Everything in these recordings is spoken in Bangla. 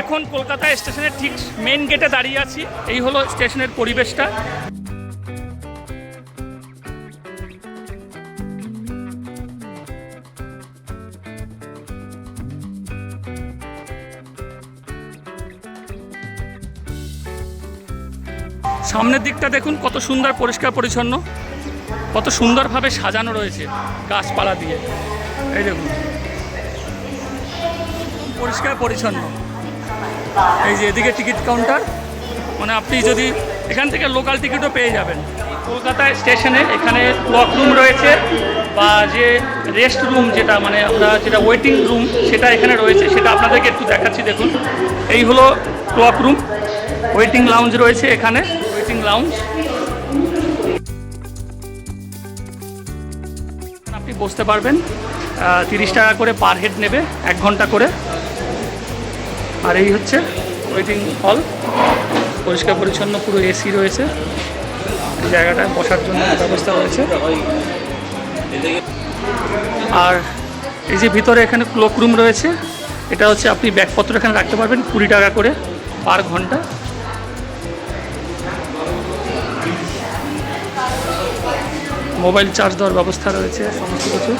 এখন কলকাতা স্টেশনের ঠিক মেন গেটে দাঁড়িয়ে আছি। এই হলো স্টেশনের পরিবেশটা। সামনের দিকটা দেখুন, কত সুন্দর, পরিষ্কার, পরিচ্ছন্ন। কত সুন্দরভাবে সাজানো রয়েছে গাছপালা দিয়ে। এই দেখুন। পরিষ্কার, পরিচ্ছন্ন। এই যে এদিকে টিকিট কাউন্টার মানে আপনি যদি এখান থেকে লোকাল টিকিটও পেয়ে যাবেন। কলকাতায় স্টেশনে এখানে ক্লক রুম রয়েছে বা যে রেস্ট রুম যেটা মানে আমরা যেটা ওয়েটিং রুম সেটা এখানে রয়েছে, সেটা আপনাদেরকে একটু দেখাচ্ছি, দেখুন। এই হলো ক্লক রুম ওয়েটিং লাউঞ্জ রয়েছে এখানে ওয়েটিং লাউঞ্জ আপনি বসতে পারবেন তিরিশ টাকা করে পার হেড নেবে, এক ঘণ্টা করে। আর এই হচ্ছে ওয়েটিং হল পরিষ্কার পরিচ্ছন্ন পুরো এসি রয়েছে। এই জায়গাটায় বসার জন্য ব্যবস্থা রয়েছে। আর এই যে ভিতরে এখানে ক্লোক রুম রয়েছে, এটা হচ্ছে আপনি ব্যাগপত্র এখানে রাখতে পারবেন কুড়ি টাকা করে পার ঘণ্টা। মোবাইল চার্জ দেওয়ার ব্যবস্থা রয়েছে, সমস্ত কিছু।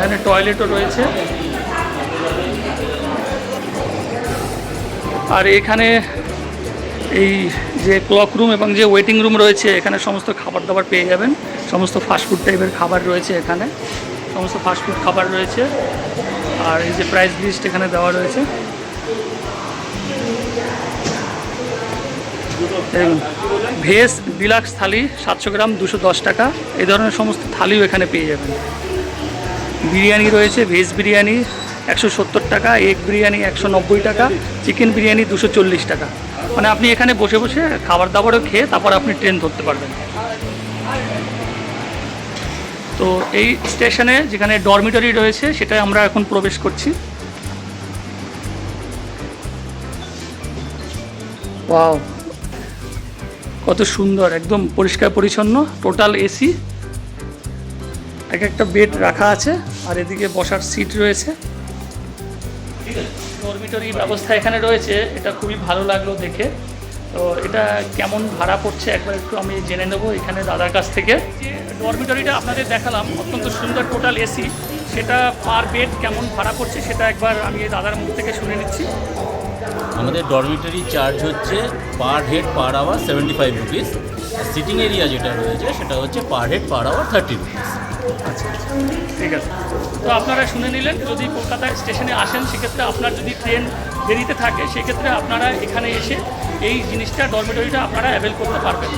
এখানে টয়লেটও রয়েছে। আর এখানে এই যে ক্লক রুম এবং যে ওয়েটিং রুম রয়েছে, এখানে সমস্ত খাবার দাবার পেয়ে যাবেন। সমস্ত ফাস্টফুড টাইপের খাবার রয়েছে এখানে। সমস্ত ফাস্টফুড খাবার রয়েছে। আর এই যে প্রাইস লিস্ট এখানে দেওয়া রয়েছে। ভেজ ডিলাক্স থালি সাতশো গ্রাম, দুশো দশ টাকা। এই ধরনের সমস্ত থালিও এখানে পেয়ে যাবেন। বিরিয়ানি রয়েছে ভেজ বিরিয়ানি একশো সত্তর টাকা এগ বিরিয়ানি একশো নব্বই টাকা চিকেন বিরিয়ানি দুশো চল্লিশ টাকা। মানে আপনি এখানে বসে বসে খাবার দাবারও খেয়ে তারপর আপনি ট্রেন ধরতে পারবেন। তো এই স্টেশনে যেখানে ডরমিটরি রয়েছে সেটাই আমরা এখন প্রবেশ করছি। কত সুন্দর, একদম পরিষ্কার পরিচ্ছন্ন টোটাল এসি এক একটা বেড রাখা আছে আর এদিকে বসার সিট রয়েছে। ডরমিটরি ব্যবস্থা এখানে রয়েছে এটা খুবই ভালো লাগল দেখে। তো এটা কেমন ভাড়া পড়ছে একবার একটু আমি জেনে নেব এখানে দাদার কাছ থেকে। যে ডরমিটরিটা আপনাদের দেখালাম অত্যন্ত সুন্দর টোটাল এসি সেটা পার বেড কেমন ভাড়া পড়ছে সেটা একবার আমি দাদার মুখ থেকে শুনে নিচ্ছি। আমাদের ডরমিটারি চার্জ হচ্ছে per head per hour seventy five rupees. Sitting area যেটা রয়েছে সেটা হচ্ছে per head per hour thirty rupees. ঠিক আছে। তো আপনারা শুনে নিলেন, যদি কলকাতায় স্টেশনে আসেন, সেক্ষেত্রে আপনার যদি ট্রেন দেরিতে থাকে, সেক্ষেত্রে আপনারা এখানে এসে এই জিনিসটা ডরমেটরিটা আপনারা অ্যাভেল করতে পারবেন।